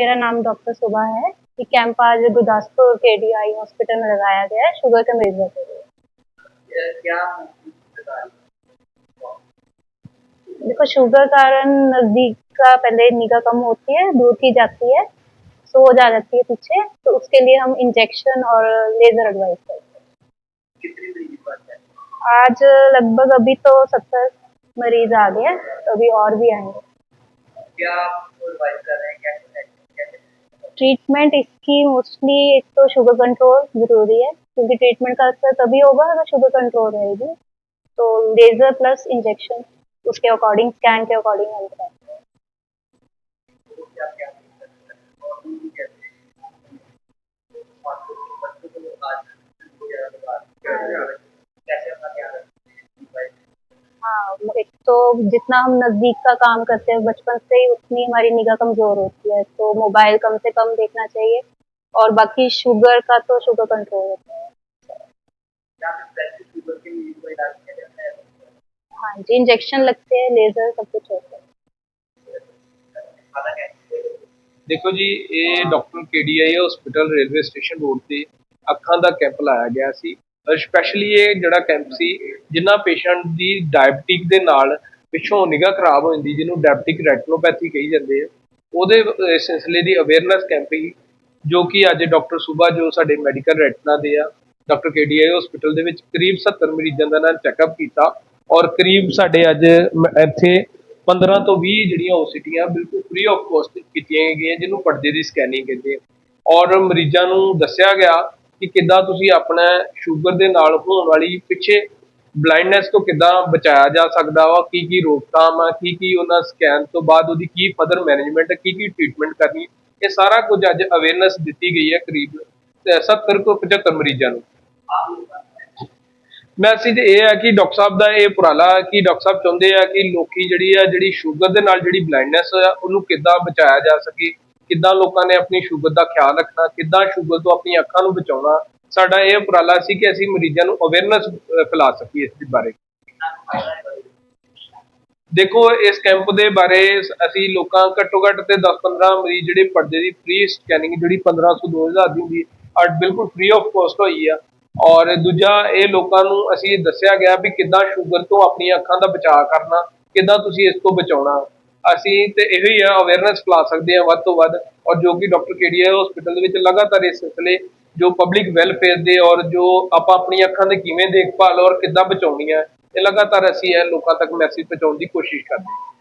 मेरा नाम डॉक्टर सुबह है। ये कैंप आज गुरदासपुर के डी आई हॉस्पिटल में लगाया गया है। शुगर के मरीजों के लिए। क्या देखो शुगर कारण नज़दीक का पहले निगाह कम होती है दूर की जाती है सो हो जा जाती है पीछे तो उसके लिए हम इंजेक्शन और लेजर एडवाइस करते है। आज लगभग अभी तो सत्तर मरीज़ आ गए तो अभी और भी आएँगे। क्या आप एडवाइस कर रहे हैं ट्रीटमेंट इसकी मोस्टली एक तो शुगर कंट्रोल ज़रूरी है, क्योंकि ट्रीटमेंट का असर तभी होगा अगर शुगर कंट्रोल रहेगी। तो लेजर प्लस इंजेक्शन उसके अकॉर्डिंग स्कैन के अकॉर्डिंग एक तो जितना हम नज़दीक का काम करते हैं बचपन से ही उतनी हमारी निगाह कमज़ोर होती है तो मोबाइल कम से कम देखना चाहिए और बाकी शुगर का तो शुगर कंट्रोल होता है या फिर ब्लड शुगर के लिए कोई इलाज किया जाता है हाँ जी इंजेक्शन लगते हैं लेज़र सब कुछ होता है खाना कैसे ਦੇਖੋ ਜੀ ਇਹ doctor KDI hospital railway station road ਤੇ ਅੱਖਾਂ ਦਾ ਕੈਂਪ ਲਾਇਆ ਗਿਆ ਸੀ ਸਪੈਸ਼ਲੀ ਇਹ ਜਿਹੜਾ ਕੈਂਪ ਸੀ ਜਿਨ੍ਹਾਂ ਪੇਸ਼ੈਂਟ ਦੀ ਡਾਇਬਟਿਕ ਦੇ ਨਾਲ ਪਿੱਛੋਂ ਨਿਗਾਹ ਖਰਾਬ ਹੋ ਜਾਂਦੀ, ਜਿਹਨੂੰ ਡਾਇਬਟਿਕ ਰੈਟਨੋਪੈਥੀ ਕਹੀ ਜਾਂਦੇ ਆ। ਉਹਦੇ ਸਿਲਸਿਲੇ ਦੀ ਅਵੇਅਰਨੈਸ ਕੈਂਪ ਹੀ, ਜੋ ਕਿ ਅੱਜ ਡਾਕਟਰ ਸੁਬਾ, ਜੋ ਸਾਡੇ ਮੈਡੀਕਲ ਰੈਟਨਾ ਦੇ ਆ, ਡਾਕਟਰ ਕੇਡੀਆਈ ਹਸਪੀਟਲ ਦੇ ਵਿੱਚ ਕਰੀਬ 70 ਮਰੀਜ਼ਾਂ ਦਾ ਨਾਲ ਚੈੱਕਅਪ ਕੀਤਾ ਔਰ ਕਰੀਬ ਸਾਡੇ ਅੱਜ ਮ- ਇੱਥੇ 15 ਤੋਂ 20 ਜਿਹੜੀਆਂ ਓਸੀਟੀਆਂ ਬਿਲਕੁਲ ਫ੍ਰੀ ਆਫ ਕੋਸਟ ਕੀਤੀਆਂ ਗਈਆਂ, ਜਿਹਨੂੰ ਪਰਦੇ ਦੀ ਸਕੈਨਿੰਗ ਕਹਿੰਦੇ ਆ। ਔਰ ਮਰੀਜ਼ਾਂ ਨੂੰ ਦੱਸਿਆ ਗਿਆ ਕਿ ਕਿੱਦਾਂ ਤੁਸੀਂ ਆਪਣਾ ਸ਼ੂਗਰ ਦੇ ਨਾਲ ਹੋਣ ਵਾਲੀ ਪਿੱਛੇ ਬਲਾਈਂਡਨੈਸ ਤੋਂ ਕਿੱਦਾਂ ਬਚਾਇਆ ਜਾ ਸਕਦਾ ਵਾ? ਕੀ ਕੀ ਰੋਕਥਾਮ ਆ? ਕੀ ਕੀ ਉਹਨਾਂ ਸਕੈਨ ਤੋਂ ਬਾਅਦ ਉਹਦੀ ਕੀ ਫਦਰ ਮੈਨੇਜਮੈਂਟ ਕੀ ਕੀ ਟ੍ਰੀਟਮੈਂਟ ਕਰਨੀ? ਇਹ ਸਾਰਾ ਕੁਝ ਅੱਜ ਅਵੇਅਰਨੈਸ ਦਿੱਤੀ ਗਈ ਹੈ ਕਰੀਬ 70 ਤੋਂ 75 ਮਰੀਜ਼ਾਂ ਨੂੰ। ਮੈਸੇਜ ਇਹ ਹੈ ਕਿ ਡਾਕਟਰ ਸਾਹਿਬ ਦਾ ਇਹ ਪੁਰਾਲਾ ਕਿ ਡਾਕਟਰ ਸਾਹਿਬ ਚਾਹੁੰਦੇ ਆ ਕਿ ਲੋਕੀ ਜਿਹੜੀ ਆ, ਜਿਹੜੀ ਸ਼ੂਗਰ ਦੇ ਨਾਲ ਜਿਹੜੀ ਬਲਾਈਂਡਨੈਸ ਆ, ਉਹਨੂੰ ਕਿੱਦਾਂ ਬਚਾਇਆ ਜਾ ਸਕੇ? ਕਿੱਦਾਂ ਲੋਕਾਂ ਨੇ ਆਪਣੀ ਸ਼ੂਗਰ ਦਾ ਖਿਆਲ ਰੱਖਣਾ? ਕਿੱਦਾਂ ਸ਼ੂਗਰ ਤੋਂ ਆਪਣੀ ਅੱਖਾਂ ਨੂੰ ਬਚਾਉਣਾ? ਸਾਡਾ ਇਹ ਉਪਰਾਲਾ ਸੀ ਕਿ ਅਸੀਂ ਮਰੀਜ਼ਾਂ ਨੂੰ ਅਵੇਅਰਨੈਸ ਫੈਲਾ ਸਕੀਏ ਇਸ ਬਾਰੇ। ਦੇਖੋ, ਇਸ ਕੈਂਪ ਦੇ ਬਾਰੇ ਅਸੀਂ ਲੋਕਾਂ ਘੱਟੋ ਘੱਟ ਤੇ 10-15 ਮਰੀਜ਼ ਜਿਹੜੇ ਪਰਦੇ ਦੀ ਫ੍ਰੀ ਸਕੈਨਿੰਗ ਜਿਹੜੀ 1500 2000 ਦੀ ਹੁੰਦੀ ਹੈ, ਅੱਜ ਬਿਲਕੁਲ ਫ੍ਰੀ ਆਫ ਕੋਸਟ ਹੋਈ ਆ। ਔਰ ਦੂਜਾ, ਇਹ ਲੋਕਾਂ ਨੂੰ ਅਸੀਂ ਦੱਸਿਆ ਗਿਆ ਵੀ ਕਿੱਦਾਂ ਸ਼ੂਗਰ ਤੋਂ ਆਪਣੀਆਂ ਅੱਖਾਂ ਦਾ ਬਚਾਅ ਕਰਨਾ, ਕਿੱਦਾਂ ਤੁਸੀਂ ਇਸ ਤੋਂ ਬਚਾਉਣਾ। ਅਸੀਂ ਤੇ ਇਹੋ ਹੀ ਆ ਅਵੇਅਰਨੈਸ ਫੈਲਾ ਸਕਦੇ ਹਾਂ ਵੱਧ ਤੋਂ ਵੱਧ। ਔਰ ਜੋ ਕਿ ਡਾਕਟਰ ਕੇਡੀਆ ਹਸਪੀਟਲ ਦੇ ਵਿੱਚ ਲਗਾਤਾਰ ਇਸ ਸਿਲਸਿਲੇ ਜੋ ਪਬਲਿਕ ਵੈਲਫੇਅਰ ਦੇ ਔਰ ਜੋ ਆਪਾਂ ਆਪਣੀਆਂ ਅੱਖਾਂ ਦੇ ਕਿਵੇਂ ਦੇਖਭਾਲ ਔਰ ਕਿੱਦਾਂ ਬਚਾਉਣੀ ਹੈ, ਇਹ ਲਗਾਤਾਰ ਅਸੀਂ ਇਹ ਲੋਕਾਂ ਤੱਕ ਮੈਸੇਜ ਪਹੁੰਚਾਉਣ ਦੀ ਕੋਸ਼ਿਸ਼ ਕਰਦੇ ਹਾਂ।